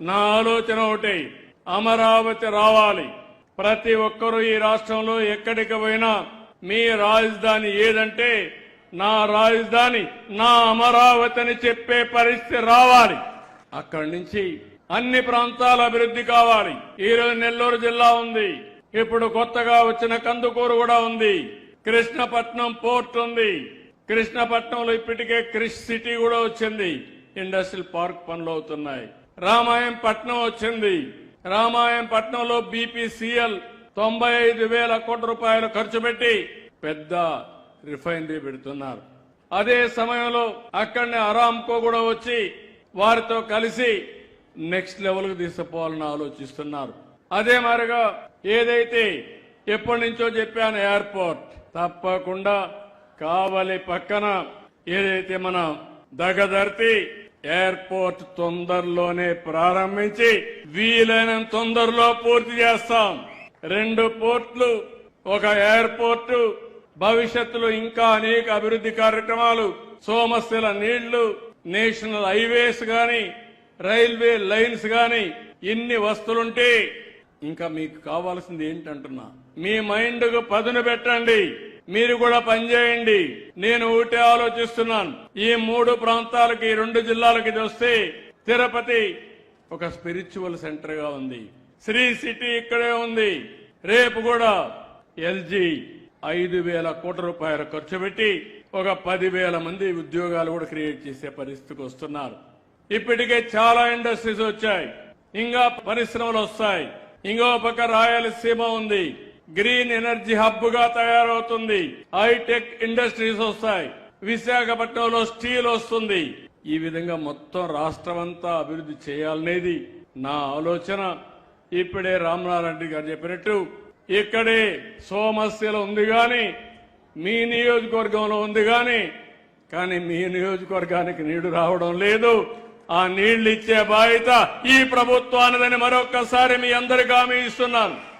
నా ఆలోచన ఒకటి. అమరావతి రావాలి. ప్రతి ఒక్కరూ ఈ రాష్ట్రంలో ఎక్కడికి పోయినా మీ రాజధాని ఏదంటే నా రాజధాని నా అమరావతిని చెప్పే పరిస్థితి రావాలి. అక్కడి నుంచి అన్ని ప్రాంతాల అభివృద్ధి కావాలి. ఈరోజు నెల్లూరు జిల్లా ఉంది. ఇప్పుడు కొత్తగా వచ్చిన కందుకూరు కూడా ఉంది. కృష్ణపట్నం పోర్ట్ ఉంది. కృష్ణపట్నంలో ఇప్పటికే క్రిష్ సిటీ కూడా వచ్చింది. ఇండస్ట్రియల్ పార్క్ పనులు అవుతున్నాయి. రామాయం పట్నం వచ్చింది. రామాయం పట్నంలో బీపీసీఎల్ తొంభై ఐదు వేల కోట్ల రూపాయలు ఖర్చు పెట్టి పెద్ద రిఫైనరీ పెడుతున్నారు. అదే సమయంలో అక్కడనే అరామ్కో కూడా వచ్చి వారితో కలిసి నెక్స్ట్ లెవెల్కు తీసుకుపోవాలని ఆలోచిస్తున్నారు. అదే మారిగా ఏదైతే ఎప్పటి నుంచో చెప్పాను ఎయిర్పోర్ట్ తప్పకుండా కావలి పక్కన ఏదైతే మన దగదర్తి ఎయిర్పోర్ట్ తొందరలోనే ప్రారంభించి వీలైనంత తొందరలో పూర్తి చేస్తాం. రెండు పోర్ట్లు ఒక ఎయిర్పోర్టు భవిష్యత్తులో ఇంకా అనేక అభివృద్ధి కార్యక్రమాలు సోమశిల నీళ్ళు నేషనల్ హైవేస్ గాని రైల్వే లైన్స్ గాని ఇన్ని వస్తులుంటే ఇంకా మీకు కావాల్సింది ఏంటంటున్నా? మీ మైండ్కు పదును పెట్టండి. మీరు కూడా పనిచేయండి. నేను ఊటే ఆలోచిస్తున్నాను. ఈ మూడు ప్రాంతాలకి రెండు జిల్లాలకి వస్తే తిరుపతి ఒక స్పిరిచువల్ సెంటర్గా ఉంది. శ్రీ సిటీ ఇక్కడే ఉంది. రేపు కూడా ఎల్జీ ఐదు వేల కోట్ల రూపాయలు ఖర్చు పెట్టి ఒక పదివేల మంది ఉద్యోగాలు కూడా క్రియేట్ చేసే పరిస్థితికి వస్తున్నారు. ఇప్పటికే చాలా ఇండస్ట్రీస్ వచ్చాయి. ఇంకా పరిశ్రమలు వస్తాయి. ఇంకో పక్క రాయలసీమ ఉంది. గ్రీన్ ఎనర్జీ హబ్గా తయారవుతుంది. హైటెక్ ఇండస్ట్రీస్ వస్తాయి. విశాఖపట్నంలో స్టీల్ వస్తుంది. ఈ విధంగా మొత్తం రాష్ట్రం అంతా అభివృద్ధి చేయాలనేది నా ఆలోచన. ఇప్పుడే రామనారాయణ గారు చెప్పినట్టు ఇక్కడే సోమస్యలు ఉంది గాని మీ నియోజకవర్గంలో ఉంది గాని కానీ మీ నియోజకవర్గానికి నీళ్ళు రావడం లేదు. ఆ నీళ్ళు ఇచ్చే బాధ్యత ఈ ప్రభుత్వానిదని మరొక్కసారి మీ అందరికీ హామీ ఇస్తున్నాను.